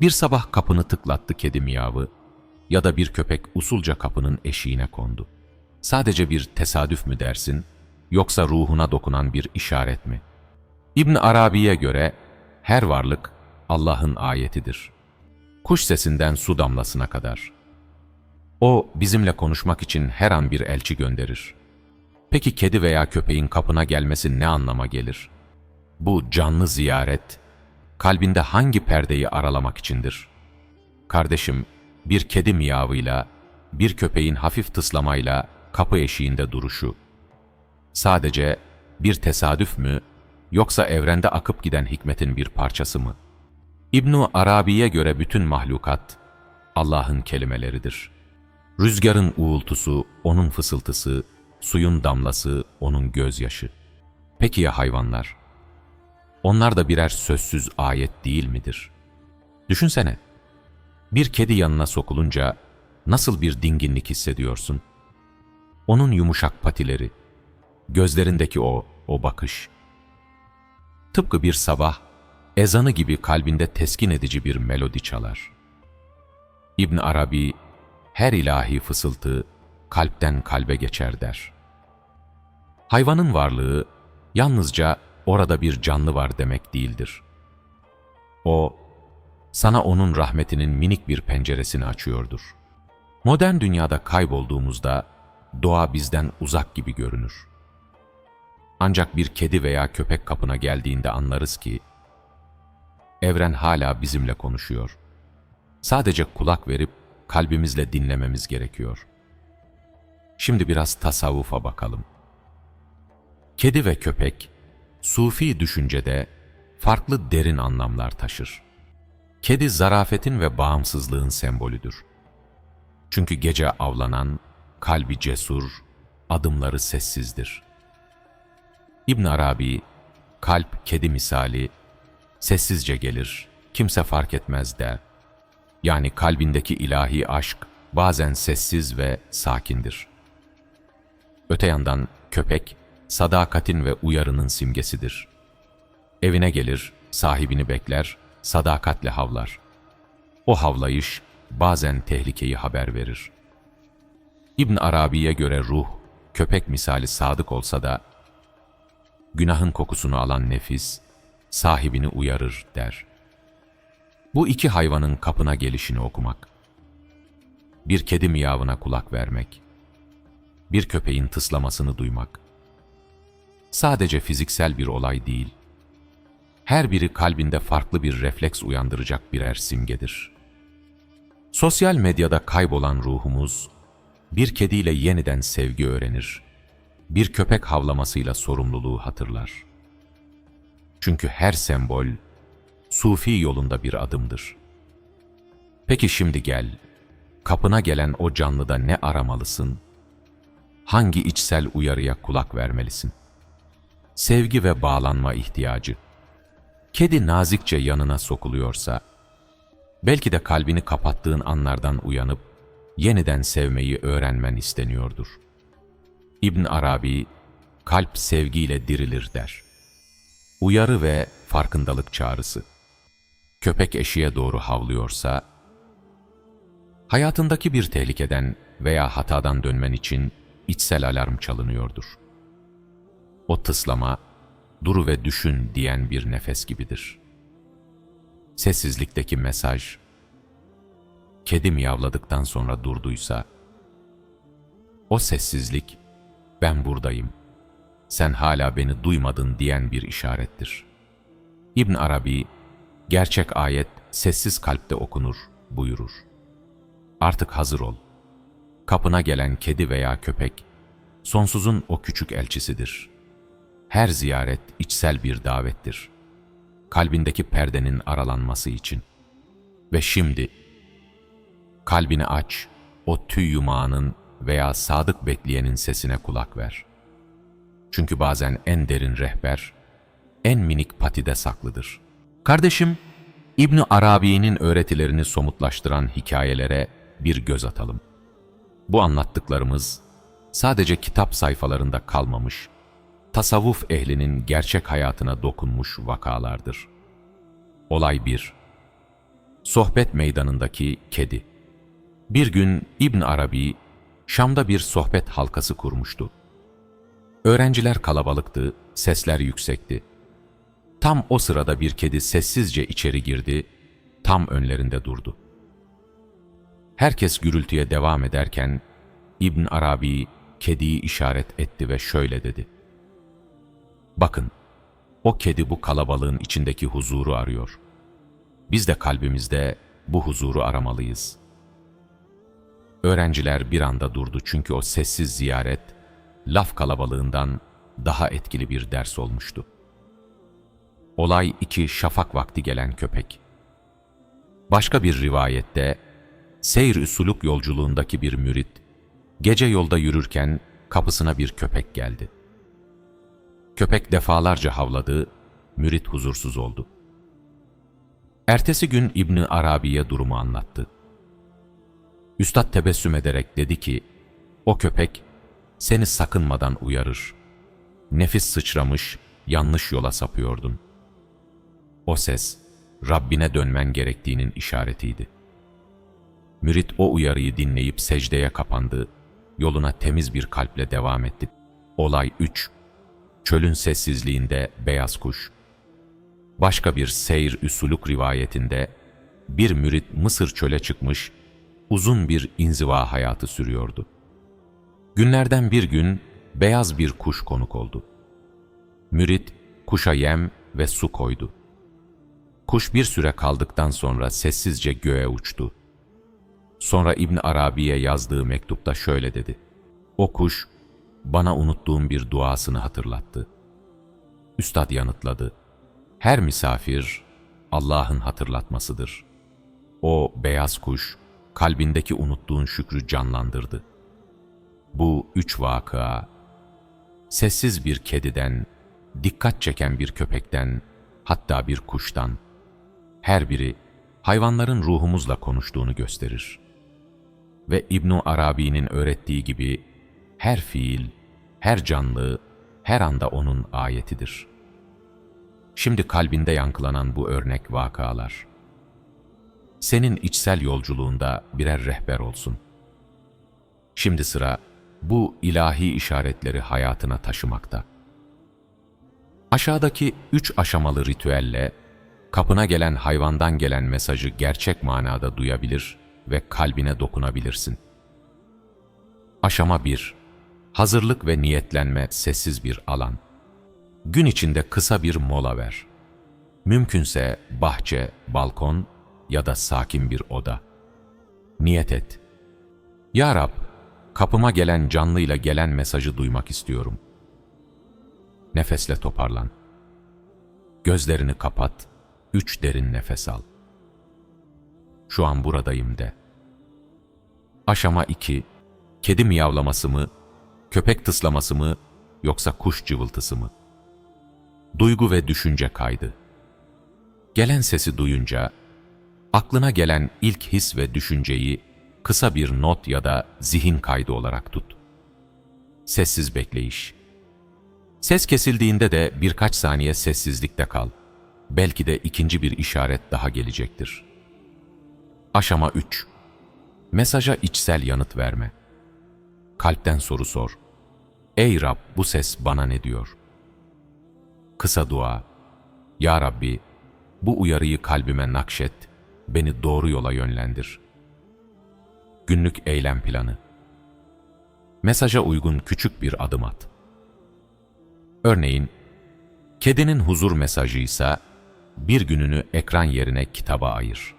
Bir sabah kapını tıklattı kedi miyavı ya da bir köpek usulca kapının eşiğine kondu. Sadece bir tesadüf mü dersin, yoksa ruhuna dokunan bir işaret mi? İbn Arabi'ye göre her varlık Allah'ın ayetidir. Kuş sesinden su damlasına kadar. O bizimle konuşmak için her an bir elçi gönderir. Peki kedi veya köpeğin kapına gelmesi ne anlama gelir? Bu canlı ziyaret, kalbinde hangi perdeyi aralamak içindir? Kardeşim, bir kedi miyavıyla, bir köpeğin hafif tıslamayla kapı eşiğinde duruşu. Sadece bir tesadüf mü, yoksa evrende akıp giden hikmetin bir parçası mı? İbnu Arabi'ye göre bütün mahlukat Allah'ın kelimeleridir. Rüzgarın uğultusu, onun fısıltısı, suyun damlası, onun gözyaşı. Peki ya hayvanlar? Onlar da birer sözsüz ayet değil midir? Düşünsene, bir kedi yanına sokulunca nasıl bir dinginlik hissediyorsun? Onun yumuşak patileri, gözlerindeki o, o bakış. Tıpkı bir sabah, ezanı gibi kalbinde teskin edici bir melodi çalar. İbn Arabi, her ilahi fısıltı kalpten kalbe geçer der. Hayvanın varlığı yalnızca orada bir canlı var demek değildir. O, sana onun rahmetinin minik bir penceresini açıyordur. Modern dünyada kaybolduğumuzda doğa bizden uzak gibi görünür. Ancak bir kedi veya köpek kapına geldiğinde anlarız ki, evren hala bizimle konuşuyor. Sadece kulak verip kalbimizle dinlememiz gerekiyor. Şimdi biraz tasavvufa bakalım. Kedi ve köpek, sufi düşüncede farklı derin anlamlar taşır. Kedi zarafetin ve bağımsızlığın sembolüdür. Çünkü gece avlanan, kalbi cesur, adımları sessizdir. İbn Arabi, kalp kedi misali, sessizce gelir, kimse fark etmez der. Yani kalbindeki ilahi aşk bazen sessiz ve sakindir. Öte yandan köpek, sadakatin ve uyarının simgesidir. Evine gelir, sahibini bekler, sadakatle havlar. O havlayış bazen tehlikeyi haber verir. İbn Arabi'ye göre ruh, köpek misali sadık olsa da, günahın kokusunu alan nefis, sahibini uyarır der. Bu iki hayvanın kapına gelişini okumak, bir kedi miyavına kulak vermek, bir köpeğin tıslamasını duymak, sadece fiziksel bir olay değil, her biri kalbinde farklı bir refleks uyandıracak birer simgedir. Sosyal medyada kaybolan ruhumuz, bir kediyle yeniden sevgi öğrenir, bir köpek havlamasıyla sorumluluğu hatırlar. Çünkü her sembol, sufi yolunda bir adımdır. Peki şimdi gel, kapına gelen o canlıda ne aramalısın? Hangi içsel uyarıya kulak vermelisin? Sevgi ve bağlanma ihtiyacı. Kedi nazikçe yanına sokuluyorsa, belki de kalbini kapattığın anlardan uyanıp, yeniden sevmeyi öğrenmen isteniyordur. İbn Arabi, kalp sevgiyle dirilir der. Uyarı ve farkındalık çağrısı. Köpek eşiğe doğru havlıyorsa, hayatındaki bir tehlikeden veya hatadan dönmen için içsel alarm çalınıyordur. O tıslama, duru ve düşün diyen bir nefes gibidir. Sessizlikteki mesaj, kedi miyavladıktan sonra durduysa, o sessizlik, ben buradayım, sen hala beni duymadın diyen bir işarettir. İbn Arabi, gerçek ayet sessiz kalpte okunur buyurur. Artık hazır ol. Kapına gelen kedi veya köpek, sonsuzun o küçük elçisidir. Her ziyaret içsel bir davettir. Kalbindeki perdenin aralanması için. Ve şimdi, kalbini aç, o tüy yumağının veya sadık bekleyenin sesine kulak ver. Çünkü bazen en derin rehber, en minik patide saklıdır. Kardeşim, İbni Arabi'nin öğretilerini somutlaştıran hikayelere bir göz atalım. Bu anlattıklarımız sadece kitap sayfalarında kalmamış, tasavvuf ehlinin gerçek hayatına dokunmuş vakalardır. Olay 1 Sohbet meydanındaki kedi. Bir gün İbn Arabi Şam'da bir sohbet halkası kurmuştu. Öğrenciler kalabalıktı, sesler yüksekti. Tam o sırada bir kedi sessizce içeri girdi, tam önlerinde durdu. Herkes gürültüye devam ederken İbn Arabi kediyi işaret etti ve şöyle dedi. Bakın, o kedi bu kalabalığın içindeki huzuru arıyor. Biz de kalbimizde bu huzuru aramalıyız. Öğrenciler bir anda durdu çünkü o sessiz ziyaret, laf kalabalığından daha etkili bir ders olmuştu. Olay iki şafak vakti gelen köpek. Başka bir rivayette, seyr suluk yolculuğundaki bir mürit, gece yolda yürürken kapısına bir köpek geldi. Köpek defalarca havladı, mürit huzursuz oldu. Ertesi gün İbni Arabi'ye durumu anlattı. Üstad tebessüm ederek dedi ki, o köpek seni sakınmadan uyarır. Nefis sıçramış, yanlış yola sapıyordun. O ses, Rabbine dönmen gerektiğinin işaretiydi. Mürit o uyarıyı dinleyip secdeye kapandı, yoluna temiz bir kalple devam etti. Olay 3 Çölün sessizliğinde beyaz kuş. Başka bir seyr üsuluk rivayetinde bir mürit Mısır çöle çıkmış, uzun bir inziva hayatı sürüyordu. Günlerden bir gün beyaz bir kuş konuk oldu. Mürit kuşa yem ve su koydu. Kuş bir süre kaldıktan sonra sessizce göğe uçtu. Sonra İbn Arabi'ye yazdığı mektupta şöyle dedi. O kuş bana unuttuğum bir duasını hatırlattı. Üstad yanıtladı. Her misafir Allah'ın hatırlatmasıdır. O beyaz kuş kalbindeki unuttuğun şükrü canlandırdı. Bu üç vakıa, sessiz bir kediden, dikkat çeken bir köpekten, hatta bir kuştan, her biri hayvanların ruhumuzla konuştuğunu gösterir. Ve İbn Arabi'nin öğrettiği gibi her fiil, her canlı, her anda onun ayetidir. Şimdi kalbinde yankılanan bu örnek vakalar, senin içsel yolculuğunda birer rehber olsun. Şimdi sıra bu ilahi işaretleri hayatına taşımakta. Aşağıdaki üç aşamalı ritüelle, kapına gelen hayvandan gelen mesajı gerçek manada duyabilir ve kalbine dokunabilirsin. Aşama 1 Hazırlık ve niyetlenme sessiz bir alan. Gün içinde kısa bir mola ver. Mümkünse bahçe, balkon ya da sakin bir oda. Niyet et. Ya Rab, kapıma gelen canlıyla gelen mesajı duymak istiyorum. Nefesle toparlan. Gözlerini kapat, üç derin nefes al. Şu an buradayım de. Aşama 2. Kedi miyavlaması mı, köpek tıslaması mı yoksa kuş cıvıltısı mı? Duygu ve düşünce kaydı. Gelen sesi duyunca, aklına gelen ilk his ve düşünceyi kısa bir not ya da zihin kaydı olarak tut. Sessiz bekleyiş. Ses kesildiğinde de birkaç saniye sessizlikte kal. Belki de ikinci bir işaret daha gelecektir. Aşama 3. Mesaja içsel yanıt verme. Kalpten soru sor. Ey Rab bu ses bana ne diyor? Kısa dua. Ya Rabbi bu uyarıyı kalbime nakşet, beni doğru yola yönlendir. Günlük eylem planı. Mesaja uygun küçük bir adım at. Örneğin, kedinin huzur mesajıysa bir gününü ekran yerine kitaba ayır.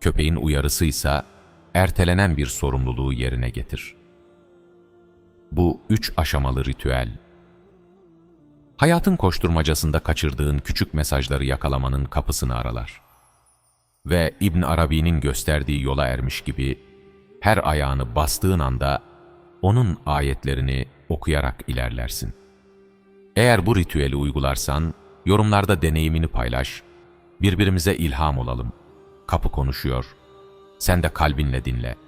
Köpeğin uyarısıysa ertelenen bir sorumluluğu yerine getir. Bu üç aşamalı ritüel, hayatın koşturmacasında kaçırdığın küçük mesajları yakalamanın kapısını aralar. Ve İbn Arabi'nin gösterdiği yola ermiş gibi, her ayağını bastığın anda onun ayetlerini okuyarak ilerlersin. Eğer bu ritüeli uygularsan, yorumlarda deneyimini paylaş, birbirimize ilham olalım. Kapı konuşuyor, sen de kalbinle dinle.''